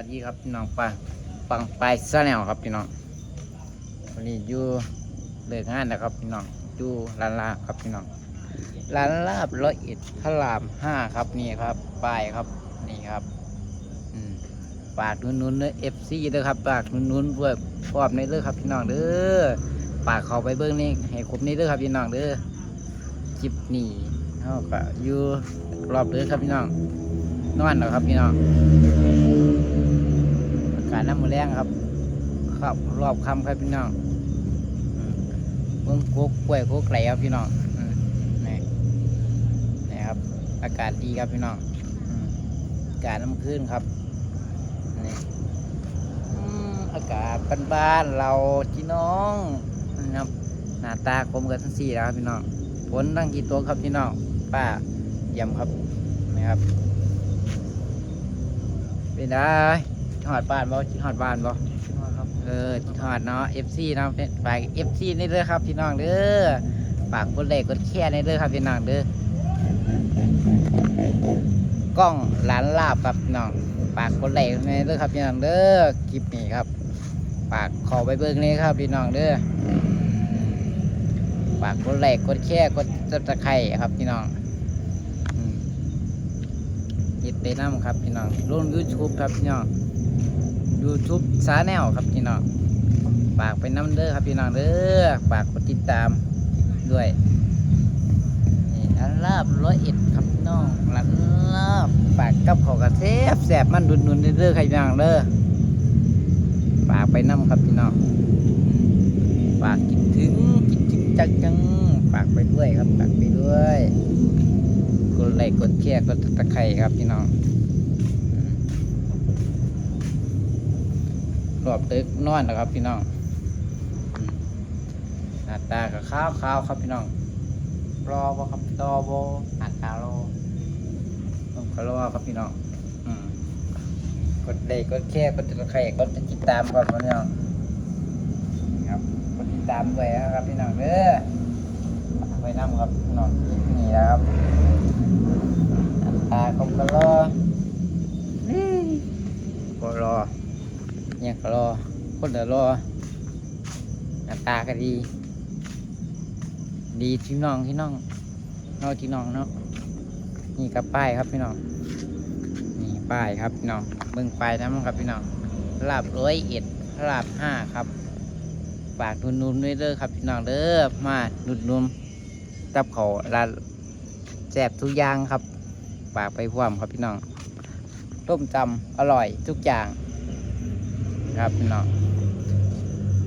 สวัสดีครับพี่น้องปังปังไปซะแนวครับพี่น้องวันนี้อยู่เลิกงานนะครับพี่น้องอยู่ร้านลาบครับพี่น้องร้านลาบร้อยเอ็ดพระรามห้าครับนี่ครับป้ายครับนี่ครับอืมฝากนุ่นๆเนื้อเอฟซีเด้อครับฝากนุ่นๆเพื่อพร้อมในเด้อครับพี่น้องเด้อฝากเขาไปเบิ้งนี่ให้ครบนี่เด้อครับพี่น้องเด้อคลิปนี้เขาก็อยู่รอบเด้อครับพี่น้องนอนแล้วครับพี่น้องากาศน้ำมือแรงครับครับรอบคำครับพี่น้องอืมเบิ้งโคกกล้วยโคกไหลครับพี่น้องนี่นี่ครับ อากาศดีครับพี่น้องอากาศน้ำขึ้นครับนี่อากาศบ้านๆเราพี่น้องนะครับหน้าตากลมกันทั้งสี่แล้วครับพี่น้องฝนตั้งกี่ตัวครับพี่น้องป้าเยี่ยมครับนะครับเป็นได้ หอดบ้านบ่จิหอดบ้านบ่เออจิหอดเนาะ FC เนาะฝาก FC นี่เด้อครับพี่น้องเด้อฝากกดไลค์กดแชร์นี่เด้อครับพี่น้องเด้อกล้องหลานลาบครับพี่น้องฝากกดไลค์นี่เด้อครับพี่น้องเด้อคลิปนี้ครับฝากขอไปเบิ่งนี่ครับพี่น้องเด้อฝากกดไลค์กดแชร์กดซับสไครต์ครับพี่น้องอืมเฮ็ดไปน้ำครับพี่น้องลง YouTube ครับพี่น้อง YouTube สาแนวครับพี่น้องฝากไปน้ำเด้อครับพี่น้องเด้อฝากกดติดตามด้วยนี่ร้านลาบร้อยเอ็ดครับพี่น้องร้านลาบฝากกับเขากระแซบแสบมันดุนดุนๆเด้อครับพี่น้องเด้อฝากไปน้ำครับพี่น้องฝากคิดถึงคิดถึงจังจังฝากไปด้วยครับฝากไปด้วยกดไลค์กดแชร์กดตะไคร่ครับพี่น้องอืม รอบตึกนอนนะครับ พี่น้องอืมหน้าตากับข้าวข้าวครับพี่น้องรอบ่ครับรอบ่หน้าตารอต้องขอรอครับพี่น้องกดไลค์กดแชร์กดตะไคร่กดติดตามครับพี่น้องครับกดติดตามด้วยครับพี่น้องเด้อไว้นำครับพี่น้องนี่นะครับตาคงก็รอก็รอ เนี่ยก็รอคนเดียวรอหน้าตาก็ดี ดีที่น้องที่น้องเนาที่น้องเนาะนี่กับป้ายครับพี่น้องนี่ป้ายครับพี่น้องเบิ่งป้ายน้ำครับพี่น้องลาบร้อยเอ็ดลาบห้าครับฝากนุ่นๆด้วยเด้อครับพี่น้องเด้อมานุ่นๆกับเขาวร้าแซบทุกอย่างครับฝากไปพร้อมครับพี่น้องต้มจำอร่อยทุกอย่าง ครับพี่น้อง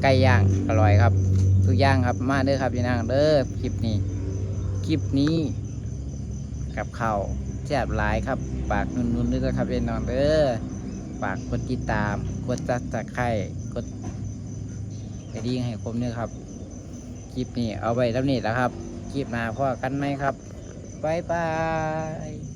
ไก่ย่างอร่อยครับ ทุกอย่างครับมาเด้อครับพี่น้องเด้อคลิปนี้ คลิปนี้ กับข้าวแซ่บหลายครับฝากนุ่นๆด้วยนะครับพี่น้องเด้อฝากกดติดตามกดจัดตะไคร่กดกระดิ่งให้ผมเนี่ยครับคลิปนี้เอาไว้แล้วนี่แหล้วครับคลิปหน้าพ่อกันไหมครับบายบาย